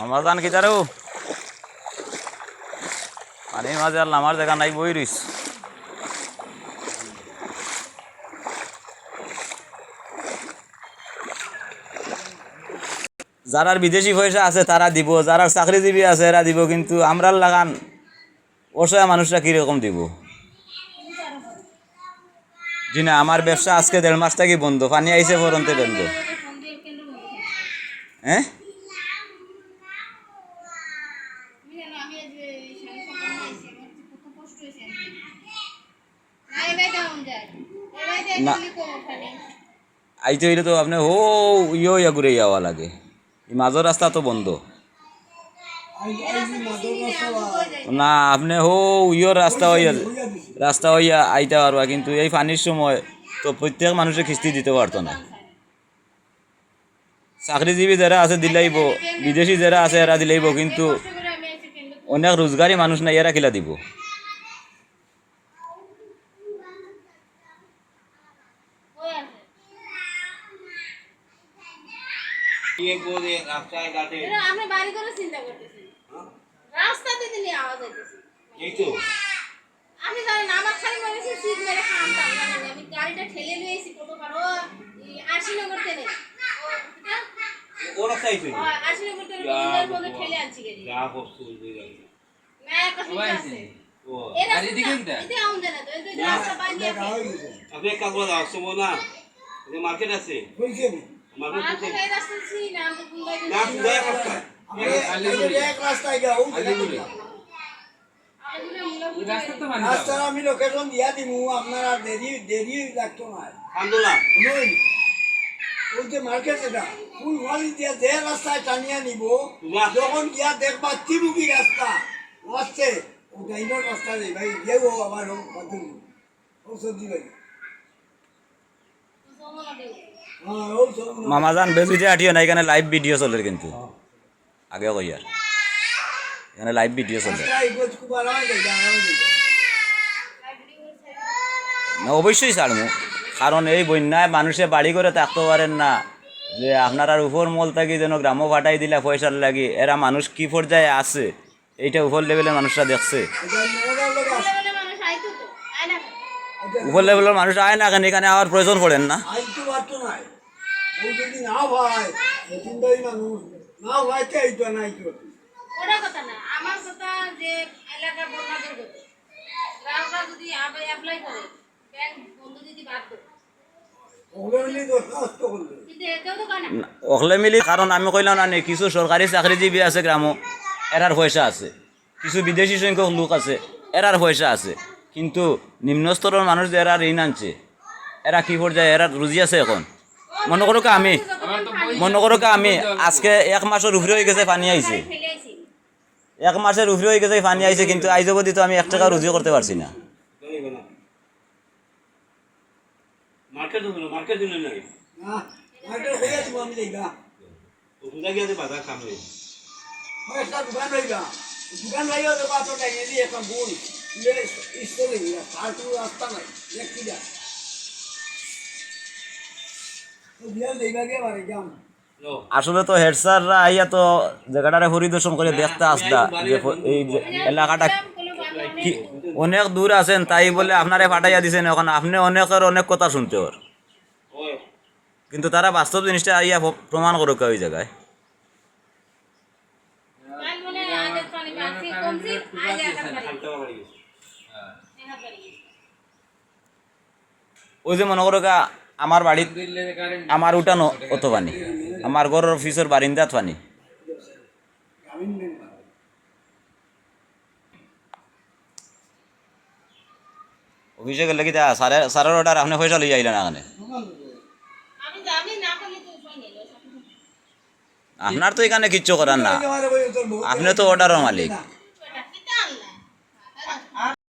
রমাজান কি তারও পানির মাঝে আর নামার জায়গা নাই, বই রইস। যারার বিদেশি পয়সা আছে, তারা দিব। যারা চাকরিজীবী আছে, এরা দিব। কিন্তু আমরার লাগান অসহায় মানুষরা কীরকম দিব? জি না আমার ব্যবসা আজকে দেড় মাস থেকে বন্ধ। পানি আইসে ফরন্তে বন্ধ হ্যাঁ? আইতে হইলে তো আপনি হো ইয়ো ইয়া ঘুরে যাওয়া লাগে এই মাঝের রাস্তা তো বন্ধ না আপনি হো ইয়োর রাস্তা হইয়া রাস্তা হইয়া আইতে পারবা কিন্তু এই পানির সময় তো প্রত্যেক মানুষের কিস্তি দিতে পারতো না চাকরিজীবী যারা আছে দিলাইব বিদেশি যারা আছে এরা দিলাইব কিন্তু অনেক রোজগারি মানুষ নাই এরা কিলা দিব আমরা বাড়ি করে চিন্তা করতেছি। রাস্তাতে দিনে আওয়াজ হইতেছে এই তো। আমি জানি না আমার খালি মনে হচ্ছে সিট মেরে খাম টাম জানি আমি গাড়িটা ঠেলে নিয়ে এসেছি কত কারও আশিনগর থেকে। ও রাস্তা আইছে আশিনগর থেকে ঠেলে আনছি গাড়ি যা বস্তু বুঝে গেল। ও। কাজ করো আসব মার্কেট আছে। আমি লোকেশন দিয়া দিমু আপনারা দেরি দেরি লাগতো না। আন্দোলন ওই যে মার্কেট এটা ফুল ওয়ালি দিয়া যে রাস্তায় টানিয়া নিব যখন গিয়া দেখবা ত্রিমুখী রাস্তা আসছে ডাইনোর রাস্তা নেই ভাই গেও আবার ও ভাই। ও সব মামাজান বেশি আটিও না, এখানে লাইভ ভিডিও চলে কিন্তু। আগে কই আর এখানে লাইভ ভিডিও চলে। না, অবশ্যই ছাড়মু। কারণ এই বন্যায় মানুষে বাড়ি করে থাকতে পারেন না। যে আপনার আর উপর মল থাকি যেন গ্রামও ফাটাই দিলে পয়সার লাগি, এরা মানুষ কি পর্যায়ে আছে? এইটা উপর লেভেলের মানুষরা দেখছে। উপর লেভেলের মানুষ আয় না কেন? এখানে আবার প্রয়োজন পড়েন না। ও যদি না হয় চিন্তাই মানুষ। না হয় কে আইতো না আইতো ওটা কথা না আমার কথা যে এলাকার বন্যা দুর্গত গ্রাহকরা যদি অ্যাপ্লাই করে ব্যাংক বন্ধ যদি বাদ কানে অকলে মিলি কারণ আমি কইলাম না কিছু সরকারি চাকরিজীবী আছে গ্রাম এরার পয়সা আছে। কিছু বিদেশি সংখ্যক লোক আছে এরার পয়সা আছে। কিন্তু নিম্ন স্তরের মানুষ যে এরা ঋণ আনছে এরা কি পর্যায়ে এরা রুজি আছে এখন? মনে করো কি আমি মনে করো কি আমি আজকে এক মাসের উপরে হয়ে গেছে পানি আইছে এক মাসের উপরে হয়ে গেছে পানি আইছে কিন্তু আইজ অবধি তো আমি এক টাকা রুজি করতে পারছি না মার্কেট আসলে তো হেড স্যাররা আইয়া তো জায়গাটারে পরিদর্শন করে দেখতে আসলা যে এই এলাকাটা কি অনেক দূর আছেন তাই বলে আপনারে পাঠাইয়া দিছেন এখন। আপনি অনেকের অনেক কথা শুনতে ওর। কিন্তু তারা বাস্তব জিনিসটা আইয়া প্রমাণ করুক ওই জায়গায়। বাড়ি। গেছে। ওই যে মনে করো আমার বাড়িত আমার উঠানো অত পানি। আমার ঘরের অফিসের বারিন্দাত অফিসে গেলে কি তা সাড়ে সাড়ে অর্ডার আপনি পয়সা লই আইলেন এখানে। আপনার তো এখানে কিচ্ছু করার না। আপনি তো অর্ডারের মালিক।